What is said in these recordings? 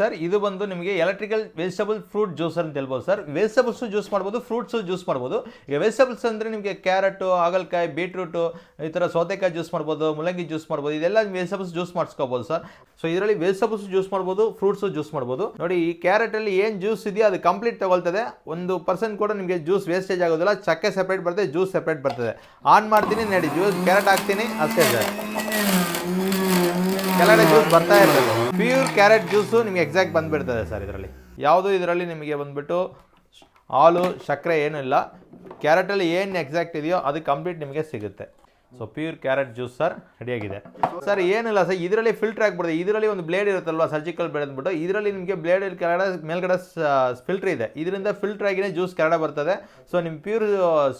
Sir, ಇದು ಬಂದು ನಿಮಗೆ ಎಲೆಕ್ಟ್ರಿಕಲ್ ವೆಜಿಟೇಬಲ್ ಫ್ರೂಟ್ ಜ್ಯೂಸ್ ಅಂತ ಹೇಳ್ಬೋದು ಸರ್. ವೆಜಿಟೇಬಲ್ಸು ಜ್ಯೂಸ್ ಮಾಡ್ಬೋದು ಫ್ರೂಟ್ಸು ಜ್ಯೂಸ್ ಮಾಡ್ಬೋದು. ಈಗ ವೆಜಿಟೇಬಲ್ಸ್ ಅಂದರೆ ನಿಮಗೆ ಕ್ಯಾರೆಟು ಹಾಗಲಕಾಯಿ ಬೀಟ್ರೂಟು ಈ ಥರ ಸೌತೆಕಾಯಿ ಜ್ಯೂಸ್ ಮಾಡ್ಬೋದು ಮುಲಂಗಿ ಜ್ಯೂಸ್ ಮಾಡ್ಬೋದು, ಇದೆಲ್ಲ ವೆಜಿಟೇಬಲ್ಸ್ ಜ್ಯೂಸ್ ಮಾಡಿಸ್ಕೋಬೋದು ಸರ್. ಸೊ ಇದರಲ್ಲಿ ವೆಜಿಟೇಬಲ್ಸ್ ಜ್ಯೂಸ್ ಮಾಡ್ಬೋದು ಫ್ರೂಟ್ಸು ಜ್ಯೂಸ್ ಮಾಡ್ಬೋದು. ನೋಡಿ, ಈ ಕ್ಯಾರೆಟಲ್ಲಿ ಏನು ಜ್ಯೂಸ್ ಇದೆಯೋ ಅದು ಕಂಪ್ಲೀಟ್ ತಗೊಳ್ತದೆ. ಒಂದು ಪರ್ಸೆಂಟ್ ಕೂಡ ನಿಮಗೆ ಜ್ಯೂಸ್ ವೇಸ್ಟೇಜ್ ಆಗೋದಿಲ್ಲ. ಚಕ್ಕೆ ಸೆಪ್ರೇಟ್ ಬರ್ತದೆ ಜ್ಯೂಸ್ ಸಪ್ರೇಟ್ ಬರ್ತದೆ. ಆನ್ ಮಾಡ್ತೀನಿ, ನೋಡಿ ಜ್ಯೂಸ್ ಕ್ಯಾರೆಟ್ ಹಾಕ್ತೀನಿ, ಅಷ್ಟೇ ಸರ್. ಕೆಳಗಡೆ ಜ್ಯೂಸ್ ಬರ್ತಾ ಇರ್ತದೆ. ಪ್ಯೂರ್ ಕ್ಯಾರೆಟ್ ಜ್ಯೂಸು ನಿಮಗೆ ಎಕ್ಸಾಕ್ಟ್ ಬಂದುಬಿಡ್ತದೆ ಸರ್ ಇದರಲ್ಲಿ. ಯಾವುದು ಇದರಲ್ಲಿ ನಿಮಗೆ ಬಂದುಬಿಟ್ಟು ಹಾಲು, ಸಕ್ಕರೆ ಏನೂ ಇಲ್ಲ ಕ್ಯಾರೆಟಲ್ಲಿ ಏನು ಎಕ್ಸಾಕ್ಟ್ ಇದೆಯೋ ಅದು ಕಂಪ್ಲೀಟ್ ನಿಮಗೆ ಸಿಗುತ್ತೆ. So pure carrot juice sir ರೆಡಿಯಾಗಿದೆ ಸರ್ ಏನಿಲ್ಲ ಸರ್ ಇದರಲ್ಲಿ ಫಿಲ್ಟರ್ ಆಗಿಬಿಡುತ್ತೆ ಇದರಲ್ಲಿ ಒಂದು ಬ್ಲೇಡ್ ಇರುತ್ತಲ್ವ ಸರ್ಜಿಕಲ್ ಬ್ಲೇಡ್ ಅಂದ್ಬಿಟ್ಟು? ಇದರಲ್ಲಿ ನಿಮಗೆ ಬ್ಲೇಡ್ ಕೆಳಗಡೆ, ಮೇಲ್ಗಡೆ ಫಿಲ್ಟರ್ ಇದೆ. ಇದರಿಂದ ಫಿಲ್ಟರ್ ಆಗಿನೇ ಜ್ಯೂಸ್ ಕೆರಡ ಬರ್ತದೆ. ಸೊ ನಿಮ್ಮ ಪ್ಯೂರ್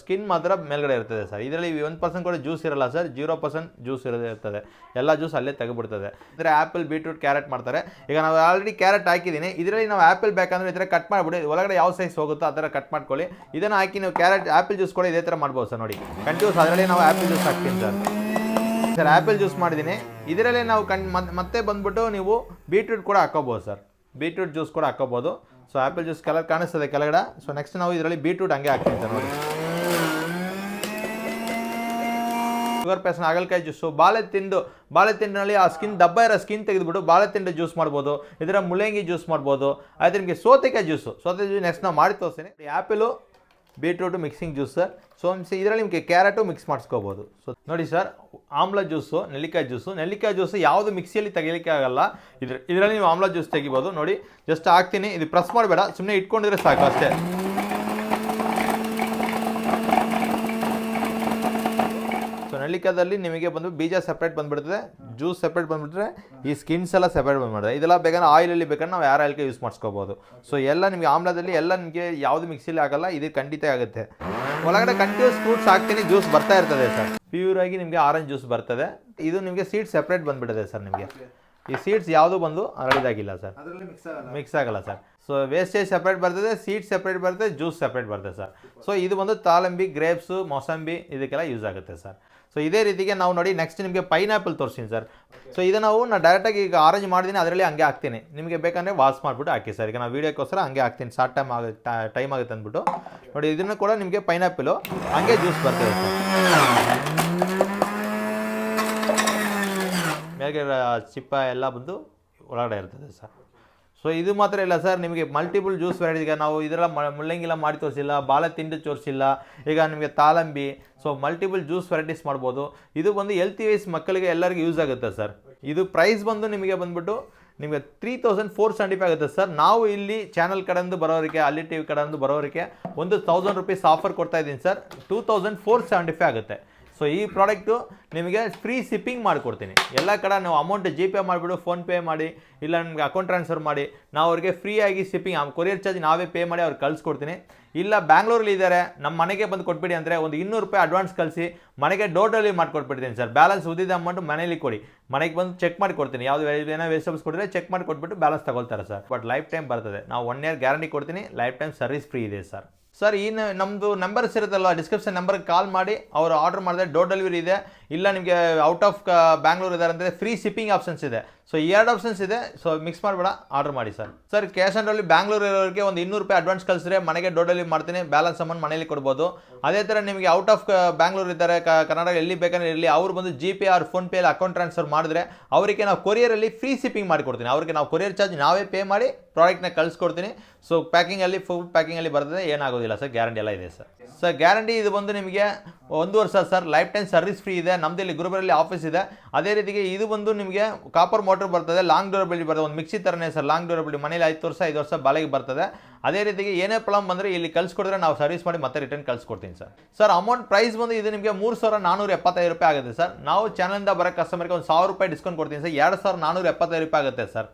ಸ್ಕಿನ್ ಮಾತ್ರ ಮೇಲ್ಗಡೆ ಇರ್ತದೆ ಸರ್ ಇದರಲ್ಲಿ ಒಂದು ಪರ್ಸೆಂಟ್ ಕೂಡ ಜ್ಯೂಸ್ ಇರಲ್ಲ ಸರ್ ಜೀರೋ ಪರ್ಸೆಂಟ್ ಜ್ಯೂಸ್ ಇರ್ತದೆ ಎಲ್ಲ ಜ್ಯೂಸ್ ಅಲ್ಲೇ ತೆಗೆಬಿಡ್ತದೆ ಅಂದರೆ ಆ್ಯಪಲ್ ಬೀಟ್ರೂಟ್ ಕ್ಯಾರೆಟ್ ಮಾಡ್ತಾರೆ. ಈಗ ನಾವು ಆಲ್ರೆಡಿ ಕ್ಯಾರೆಟ್ ಹಾಕಿದ್ದೀನಿ. ಇದರಲ್ಲಿ ನಾವು ಆ್ಯಪಲ್ ಬೇಕಂದ್ರೆ ಈ ಥರ ಕಟ್ ಮಾಡಿಬಿಡಿ. ಒಳಗಡೆ ಯಾವ ಸೈಜ್ ಹೋಗುತ್ತೋ ಆ ಥರ ಕಟ್ ಮಾಡ್ಕೊಳ್ಳಿ. ಇದನ್ನು ಹಾಕಿ ನೀವು ಕ್ಯಾರೆಟ್ ಆ್ಯಪಲ್ ಜ್ಯೂಸ್ ಕೂಡ ಇದೇ ಥರ ಮಾಡ್ಬೋದು ಸರ್ ನೋಡಿ. ಕಂಟಿನ್ಯೂಸ್ ಅದರಲ್ಲಿ ನಾವು apple juice sir sir apple juice ಮಾಡಿದ್ದೀನಿ. ಇದರಲ್ಲೇ ನಾವು ಕಣ್ ಮತ್- ಮತ್ತೆ ಬಂದ್ಬಿಟ್ಟು ನೀವು ಬೀಟ್ರೂಟ್ ಕೂಡ ಹಾಕೋಬೋದು ಸರ್. ಬೀಟ್ರೂಟ್ ಜ್ಯೂಸ್ ಕೂಡ ಹಾಕೋಬೋದು. ಸೊ ಆ್ಯಪಲ್ ಜ್ಯೂಸ್ ಕಲರ್ ಕಾಣಿಸ್ತದೆ ಕೆಳಗಡೆ. ಸೊ ನೆಕ್ಸ್ಟ್ ನಾವು ಇದರಲ್ಲಿ ಬೀಟ್ರೂಟ್ ಹಂಗೆ ಹಾಕ್ತೀನಿ ಸರ್ ನೋಡಿ. ಶುಗರ್ ಪೇಸ್ಟ್ನ ಹಾಗಲಕಾಯಿ ಜ್ಯೂಸು, ಬಾಳೆ ತಿಂಡು, ಬಾಳೆ ತಿಂಡಿನಲ್ಲಿ ಆ ಸ್ಕಿನ್ ದಬ್ಬ ಇರೋ ಸ್ಕಿನ್ ತೆಗೆದುಬಿಟ್ಟು ಬಾಳೆ ತಿಂಡಿ ಜ್ಯೂಸ್ ಮಾಡ್ಬೋದು. ಇದರ ಮುಳ್ಳಂಗಿ ಜ್ಯೂಸ್ ಮಾಡ್ಬೋದು. ಆಯ್ತು, ನಿಮಗೆ ಸೋತೆಕಾಯಿ ಜ್ಯೂಸು. ಸೋತೆ ಜ್ಯೂಸ್ ನೆಕ್ಸ್ಟ್ ನಾವು ಮಾಡಿ ತೋರಿಸ್ತೀನಿ. Apple beetroot mixing juice, sir. So ಇದರಲ್ಲಿ ನಿಮಗೆ ಕ್ಯಾರೆಟು ಮಿಕ್ಸ್ ಮಾಡಿಸ್ಕೋಬೋದು. ಸೊ ನೋಡಿ, ಸರ್, ಆಮ್ಲ ಜ್ಯೂಸು, ನೆಲ್ಲಿಕಾಯಿ ಜ್ಯೂಸು ನೆಲ್ಲಿಕಾಯಿ ಜ್ಯೂಸು ಯಾವುದು ಮಿಕ್ಸಿಯಲ್ಲಿ ತೆಗಿಲಿಕ್ಕೆ ಆಗಲ್ಲ. ಇದ್ರ, ಇದರಲ್ಲಿ ನೀವು ಆಮ್ಲ ಜ್ಯೂಸ್ ತೆಗಿಬೋದು. ನೋಡಿ ಜಸ್ಟ್ ಹಾಕ್ತೀನಿ. ಇದು ಪ್ರೆಸ್ ಮಾಡಬೇಡ. ಸುಮ್ಮನೆ ಇಟ್ಕೊಂಡಿದ್ರೆ ಸಾಕು ಅಷ್ಟೇ. ಸೊ ನಿಮಗೆ ಬಂದು ಬೀಜ ಸಪ್ರೇಟ್ ಬಂದ್ಬಿಡ್ತದೆ ಜ್ಯೂಸ್ ಸಪ್ರೇಟ್ ಬಂದ್ಬಿಟ್ರೆ ಈ ಸ್ಕಿನ್ಸ್ ಎಲ್ಲ ಸಪ್ರೇಟ್ ಬಂದ್ಬಿಡ್ತದೆ. ಇದೆಲ್ಲ ಬೇಕಾದ್ರೆ ಆಯಿಲಲ್ಲಿ ಬೇಕಾದ್ರೆ ನಾವು ಯಾರ ಆಯಿಲ್ಗೆ ಯೂಸ್ ಮಾಡಿಸ್ಕೋಬೋದು. ಸೊ ಎಲ್ಲ ನಿಮಗೆ ಆಮ್ಲದಲ್ಲಿ ಎಲ್ಲ ನಿಮಗೆ ಯಾವುದು ಮಿಕ್ಸಿಲಿ ಆಗಲ್ಲ, ಇದು ಖಂಡಿತ ಆಗುತ್ತೆ. ಒಳಗಡೆ ಕಂಟಿನ್ಯೂಸ್ ಫ್ರೂಟ್ಸ್ ಹಾಕ್ತೀನಿ ಜ್ಯೂಸ್ ಬರ್ತಾ ಇರ್ತದೆ ಸರ್. ಪ್ಯೂರ್ ಆಗಿ ನಿಮಗೆ ಆರೆಂಜ್ ಜ್ಯೂಸ್ ಬರ್ತದೆ. ಇದು ನಿಮಗೆ ಸೀಡ್ ಸಪ್ರೇಟ್ ಬಂದ್ಬಿಡುತ್ತೆ ಸರ್ ನಿಮಗೆ. ಈ ಸೀಡ್ಸ್ ಯಾವುದು ಬಂದು ಹರಡಿದಾಗಿಲ್ಲ ಸರ್ ಮಿಕ್ಸ್ ಆಗಲ್ಲ. ಸರ್ ಸೊ ವೇಸ್ಟೇಜ್ ಸಪ್ರೇಟ್ ಬರ್ತದೆ ಸೀಡ್ ಸಪ್ರೇಟ್ ಬರ್ತದೆ ಜ್ಯೂಸ್ ಸಪ್ರೇಟ್ ಬರ್ತದೆ ಸರ್ ಸೊ ಇದು ಬಂದು ತಾಲಂಬಿ ಗ್ರೇಪ್ಸು ಮೊಸಂಬಿ ಇದಕ್ಕೆಲ್ಲ ಯೂಸ್ ಆಗುತ್ತೆ ಸರ್ ಸೊ ಇದೇ ರೀತಿಗೆ ನಾವು ನೋಡಿ ನೆಕ್ಸ್ಟ್ ನಿಮಗೆ ಪೈನಾಪಲ್ ತೋರಿಸ್ತೀನಿ ಸರ್ ಸೊ ಇದು ನಾವು ನಾನು ಡೈರೆಕ್ಟಾಗಿ ಈಗ ಆರೆಂಜ್ ಮಾಡಿದ್ದೀನಿ ಅದರಲ್ಲಿ ಹಂಗೆ ಹಾಕ್ತೀನಿ. ನಿಮಗೆ ಬೇಕಂದರೆ ವಾಶ್ ಮಾಡಿಬಿಟ್ಟು ಹಾಕಿ ಸರ್ ಈಗ ನಾವು ವೀಡಿಯೋಕ್ಕೋಸ್ಕರ ಹಂಗೆ ಹಾಕ್ತೀನಿ. ಶಾರ್ಟ್ ಟೈಮ್ ಆಗುತ್ತೆ ಟೈಮ್ ಆಗುತ್ತೆ ಅಂದ್ಬಿಟ್ಟು. ನೋಡಿ ಇದನ್ನು ಕೂಡ ನಿಮಗೆ ಪೈನಾಪಲು ಹಂಗೆ ಜ್ಯೂಸ್ ಬರ್ತದೆ ಸರ್ ಮೇಲ್ಗಡೆ ಚಿಪ್ಪ ಎಲ್ಲ ಬಂದು ಒಳಗಡೆ ಇರ್ತದೆ ಸರ್. ಸೊ ಇದು ಮಾತ್ರ ಇಲ್ಲ ಸರ್, ನಿಮಗೆ ಮಲ್ಟಿಪಲ್ ಜ್ಯೂಸ್ ವೆರೈಟಿ ಈಗ ನಾವು ಮ- ಮುಳ್ಳಂಗಿಲ್ಲ ಮಾಡಿ ತೋರಿಸಿಲ್ಲ, ಬಾಳೆ ತಿಂಡಿ ತೋರಿಸಿಲ್ಲ, ಈಗ ನಿಮಗೆ ತಾಲಂಬಿ ಸೊ ಮಲ್ಟಿಪಲ್ ಜ್ಯೂಸ್ ವೆರೈಟೀಸ್ ಮಾಡ್ಬೋದು. ಇದು ಬಂದು ಹೆಲ್ತಿ ವೈಸ್ ಮಕ್ಕಳಿಗೆ ಎಲ್ಲರಿಗೂ ಯೂಸ್ ಆಗುತ್ತೆ ಸರ್. ಇದು ಪ್ರೈಸ್ ಬಂದು ನಿಮಗೆ ಬಂದ್ಬಿಟ್ಟು ನಿಮಗೆ three thousand four seventy five ಆಗುತ್ತೆ ಸರ್. ನಾವು ಇಲ್ಲಿ ಚಾನಲ್ ಕಡೆಯಿಂದ ಬರೋರಿಗೆ, ಅಲ್ಲಿ ಟಿ ವಿ ಕಡೆಯಿಂದ ಬರೋರಿಗೆ ಒಂದು ತೌಸಂಡ್ ರುಪೀಸ್ ಆಫರ್ ಕೊಡ್ತಾ ಇದ್ದೀನಿ sir. Two thousand four seventy five ಆಗುತ್ತೆ. ಸೊ ಈ ಪ್ರಾಡಕ್ಟು ನಿಮಗೆ ಫ್ರೀ ಶಿಪ್ಪಿಂಗ್ ಮಾಡಿಕೊಡ್ತೀನಿ. ಎಲ್ಲ ಕಡೆ ನಾವು ಅಮೌಂಟ್ ಜಿ ಪೇ ಮಾಡಿಬಿಡು ಫೋನ್ಪೇ ಮಾಡಿ, ಇಲ್ಲ ನಿಮಗೆ ಅಕೌಂಟ್ ಟ್ರಾನ್ಸ್ಫರ್ ಮಾಡಿ, ನಾವು ಅವ್ರಿಗೆ ಫ್ರೀಯಾಗಿ ಶಿಪ್ಪಿಂಗ್ ಆ ಕೊರಿಯರ್ ಚಾರ್ಜ್ ನಾವೇ ಪೇ ಮಾಡಿ ಅವ್ರಿಗೆ ಕಳಿಸ್ಕೊಡ್ತೀನಿ. ಇಲ್ಲ ಬ್ಯಾಂಗ್ಳೂರಲ್ಲಿ ಇದ್ದಾರೆ ನಮ್ಮ ಮನೆಗೆ ಬಂದು ಕೊಟ್ಬಿಡಿ ಅಂದರೆ ಒಂದು ಇನ್ನೂರು ರೂಪಾಯಿ ಅಡ್ವಾನ್ಸ್ ಕಳಿಸಿ, ಮನೆಗೆ ಡೋರ್ ಡೆಲಿವರಿ ಮಾಡಿಕೊಟ್ಬಿಡ್ತೀನಿ ಸರ್. ಬ್ಯಾಲೆನ್ಸ್ ಉದ್ದಿದ ಅಮೌಂಟ್ ಮನೇಲಿ ಕೊಡಿ. ಮನೆಗೆ ಬಂದು ಚೆಕ್ ಮಾಡಿ ಕೊಡ್ತೀನಿ. ಯಾವುದು ಏನೋ ವೆಜಿಟೇಬಲ್ಸ್ ಕೊಟ್ಟರೆ ಚೆಕ್ ಮಾಡಿ ಕೊಟ್ಬಿಟ್ಟು ಬ್ಯಾಲೆನ್ಸ್ ತಗೊಳ್ತಾರೆ ಸರ್. ಬಟ್ ಲೈಫ್ ಟೈಮ್ ಬರ್ತದೆ. ನಾವು ಒನ್ ಇಯರ್ ಗ್ಯಾರಂಟಿ ಕೊಡ್ತೀನಿ. ಲೈಫ್ ಟೈಮ್ ಸರ್ವಿಸ್ ಫ್ರೀ ಇದೆ ಸರ್. ಸರ್, ಈ ನಮ್ಮದು ನಂಬರ್ಸ್ ಇರುತ್ತಲ್ಲ ಡಿಸ್ಕ್ರಿಪ್ಷನ್ ನಂಬರ್ಗೆ ಕಾಲ್ ಮಾಡಿ, ಅವರು ಆರ್ಡರ್ ಮಾಡಿದ್ರೆ ಡೋರ್ ಡೆಲಿವರಿ ಇದೆ. ಇಲ್ಲ, ನಿಮಗೆ ಔಟ್ ಆಫ್ ಬ್ಯಾಂಗ್ಳೂರ್ ಇದ್ದಾರೆ ಅಂದರೆ ಫ್ರೀ ಶಿಪ್ಪಿಂಗ್ ಆಪ್ಷನ್ಸ್ ಇದೆ. ಸೊ ಈ ಎರಡು ಆಪ್ಷನ್ಸ್ ಇದೆ. ಸೊ ಮಿಕ್ಸ್ ಮಾಡಬೇಡ ಆರ್ಡರ್ ಮಾಡಿ sir sir cash on delivery Bangalore ಇರೋರಿಗೆ ಒಂದು ಇನ್ನೂರು ರೂಪಾಯಿ ಅಡ್ವಾನ್ಸ್ ಕಳಿಸಿದ್ರೆ ಮನೆಗೆ ಡೋರ್ ಡೆಲಿವರಿ ಮಾಡ್ತೀನಿ ಬ್ಯಾಲೆನ್ಸ್ ಅಮೌಂಟ್ ಮನೇಲಿ ಕೊಡ್ಬೋದು. ಅದೇ ಥರ ನಿಮಗೆ ಔಟ್ ಆಫ್ ಬ್ಯಾಂಗ್ಳೂರ್ ಇದ್ದಾರೆ ಕರ್ನಾಟಕ ಎಲ್ಲಿ ಬೇಕಾದ್ರೆ ಇರಲಿ, ಅವ್ರು ಬಂದು G Pay or PhonePe account transfer ಮಾಡಿದ್ರೆ ಅವರಿಗೆ ನಾವು ಕೊರಿಯರಲ್ಲಿ ಫ್ರೀ ಶಿಪ್ಪಿಂಗ್ ಮಾಡಿಕೊಡ್ತೀನಿ ಅವ್ರಿಗೆ ನಾವು ಕೊರಿಯರ್ ಚಾರ್ಜ್ ನಾವೇ ಪೇ ಮಾಡಿ ಪ್ರಾಡಕ್ಟ್ನ ಕಳಿಸ್ಕೊಡ್ತೀನಿ. ಸೊ ಪ್ಯಾಕಿಂಗಲ್ಲಿ ಫುಲ್ ಪ್ಯಾಕಿಂಗಲ್ಲಿ ಬರ್ತದೆ, ಏನಾಗೋದಿಲ್ಲ ಸರ್ ಗ್ಯಾರಂಟಿ ಎಲ್ಲ ಇದೆ ಸರ್ ಸರ್ ಗ್ಯಾರಂಟಿ ಇದು ಬಂದು ನಿಮಗೆ ಒಂದು ವರ್ಷ sir, life time service free ಇದೆ ನಮ್ಮದಿಲ್ಲಿ ಗುರುಬರಲ್ಲಿ ಆಫೀಸ್ ಇದೆ. ಅದೇ ರೀತಿಗೆ ಇದು ಬಂದು ನಿಮಗೆ ಕಾಪರ್ ಮೋಟರ್ ಬರ್ತದೆ ಲಾಂಗ್ ಡ್ಯೂರಬಿಲಿಟಿ ಬರ್ತದೆ. ಒಂದು ಮಿಕ್ಸಿ ಥರನೇ ಸರ್ ಲಾಂಗ್ ಡ್ಯೂರಬಿಲಿಟಿ ಮನೇಲಿ ಐದು ವರ್ಷ ಐದು ವರ್ಷ ಬಾಳೆಗೆ ಬರ್ತದೆ. ಅದೇ ರೀತಿಗೆ ಏನೇ ಪ್ರಾಬ್ಲಮ್ ಬಂದರೆ ಇಲ್ಲಿ ಕಳ್ಸಿಕೊಡಿದ್ರೆ ನಾವು ಸರ್ವಿಸ್ ಮಾಡಿ ಮತ್ತೆ ರಿಟರ್ನ್ ಕಳಿಸ್ಕೊಡ್ತೀನಿ ಸರ್. ಸರ್ ಅಮೌಂಟ್ ಪ್ರೈಸ್ ಬಂದು ಇದು ನಿಮಗೆ ಮೂರು ಸಾವಿರ ನಾನೂರ ಎಪ್ಪತ್ತೈದು ರೂಪಾಯಿ ಆಗುತ್ತೆ ಸರ್. ನಾವು ಚಾನಲಿಂದ ಬರೋ ಕಸ್ಟಮರ್ಗೆ ಒಂದು ಸಾವಿರ ರೂಪಾಯಿ ಡಿಸ್ಕೌಂಟ್ ಕೊಡ್ತೀನಿ ಸರ್. ಎರಡು ಸಾವಿರ ನಾನೂರ ಎಪ್ಪತ್ತೈದು ರೂಪಾಯಿ ಆಗುತ್ತೆ ಸರ್.